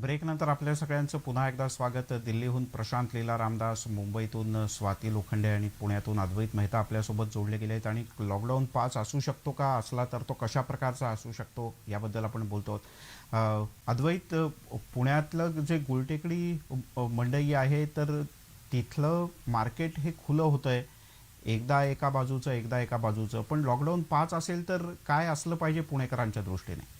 ब्रेकनंतर आपल्या सगळ्यांचं पुन्हा एकदा स्वागत. दिल्लीहून प्रशांत लीला रामदास मुंबईतून स्वाती लोखंडे आणि पुण्यातून अद्वैत मेहता आपल्यासोबत जोडले गेले आहेत. आणि लॉकडाऊन पाच असू शकतो का असला तर तो कशा प्रकारचा असू शकतो याबद्दल आपण बोलतो आहोत. अद्वैत पुण्यातलं जे गुलटेकडी मंडई आहे तर तिथलं मार्केट हे खुलं होतं आहे एकदा एका बाजूचं एकदा एका बाजूचं. पण लॉकडाऊन पाच असेल तर काय असलं पाहिजे पुणेकरांच्या दृष्टीने?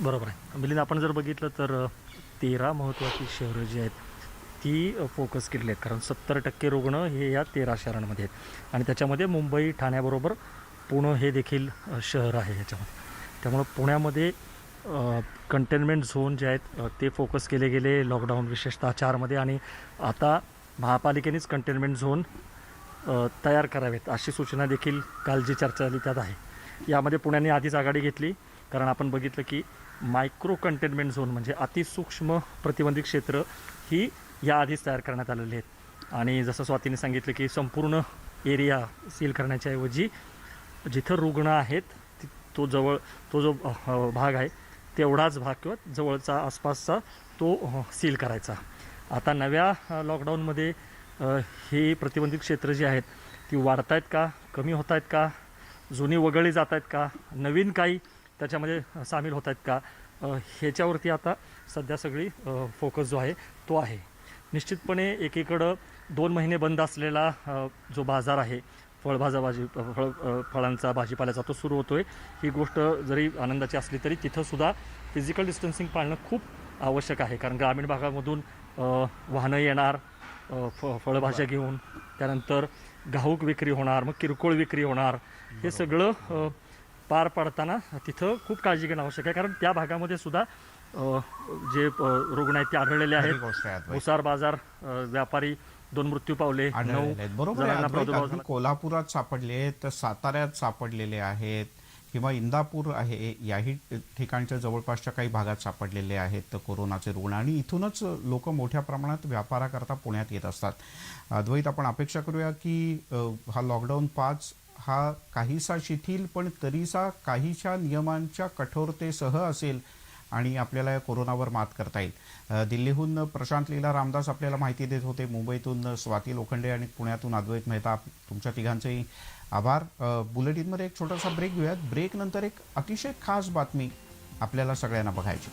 बरोबर आहे. मिलिंद आपण जर बघितलं तर तेरा महत्त्वाची शहरं जी आहेत ती फोकस केलेली आहेत. कारण सत्तर टक्के रुग्ण हे या तेरा शहरांमध्ये आहेत. आणि त्याच्यामध्ये मुंबई ठाण्याबरोबर पुणे हे देखील शहर आहे याच्यामध्ये. त्यामुळं पुण्यामध्ये कंटेनमेंट झोन जे आहेत ते फोकस केले गेले लॉकडाऊन विशेषतः चारमध्ये. आणि आता महापालिकेनेच कंटेनमेंट झोन तयार करावेत अशी सूचना देखील काल जी चर्चा झाली त्यात आहे. यामध्ये पुण्याने आधीच आघाडी घेतली. कारण आपण बघितलं की मायक्रो कंटेनमेंट झोन म्हणजे अतिसूक्ष्म प्रतिबंधित क्षेत्र ही या आधीच तयार करण्यात आलेली आहेत. आणि जसं स्वातीने सांगितलं की संपूर्ण एरिया सील करण्याच्या ऐवजी जिथं रुग्ण आहेत ति- तो जवळ तो जो भाग आहे तेवढाच भाग किंवा जवळचा आसपासचा तो सील करायचा. आता नव्या लॉकडाऊनमध्ये हे प्रतिबंधित क्षेत्र जी आहेत ती वाढत आहेत का कमी होत आहेत का जुनी वगळली जात आहेत का नवीन काही त्याच्यामध्ये सामील होत आहेत का? ह्याच्यावरती आता सध्या सगळी फोकस जो आहे तो आहे. निश्चितपणे एकीकडं दोन महिने बंद असलेला जो बाजार आहे फळभाजा भाजी फळ फळांचा भाजीपाल्याचा तो सुरू होतो आहे ही गोष्ट जरी आनंदाची असली तरी तिथंसुद्धा फिजिकल डिस्टन्सिंग पाळणं खूप आवश्यक आहे. कारण ग्रामीण भागामधून वाहनं येणार फ फळभाज्या घेऊन त्यानंतर घाऊक विक्री होणार मग किरकोळ विक्री होणार हे सगळं पार पाडताना तिथं खूप काळजी घेणं आवश्यक आहे कारण त्या भागामध्ये सुद्धा जे रुग्ण आहेत ते आढळलेले आहेत. भुसार बाजार व्यापारी दोन मृत्यू पावले. बरोबर. कोल्हापुरात सापडले आहेत साताऱ्यात सापडलेले आहेत किंवा इंदापूर आहे याही ठिकाणच्या जवळपासच्या काही भागात सापडलेले आहेत कोरोनाचे रुग्ण आणि इथूनच लोक मोठ्या प्रमाणात व्यापाराकरता पुण्यात येत असतात अद्वैत आपण अपेक्षा करूया की हा लॉकडाऊन पाच हा काहीसा शिथिल पण तरीसा काहीशा नियमांच्या कठोरतेसह असेल आणि आपल्याला या कोरोनावर मात करता येईल. दिल्लीहून प्रशांत लीला रामदास आपल्याला माहिती देत होते. मुंबईतून स्वाती लोखंडे आणि पुण्यातून अद्वैत मेहता तुमच्या तिघांचेही आभार. बुलेटिनमध्ये एक छोटासा ब्रेक घेऊयात. ब्रेकनंतर एक अतिशय खास बातमी आपल्याला सगळ्यांना बघायची.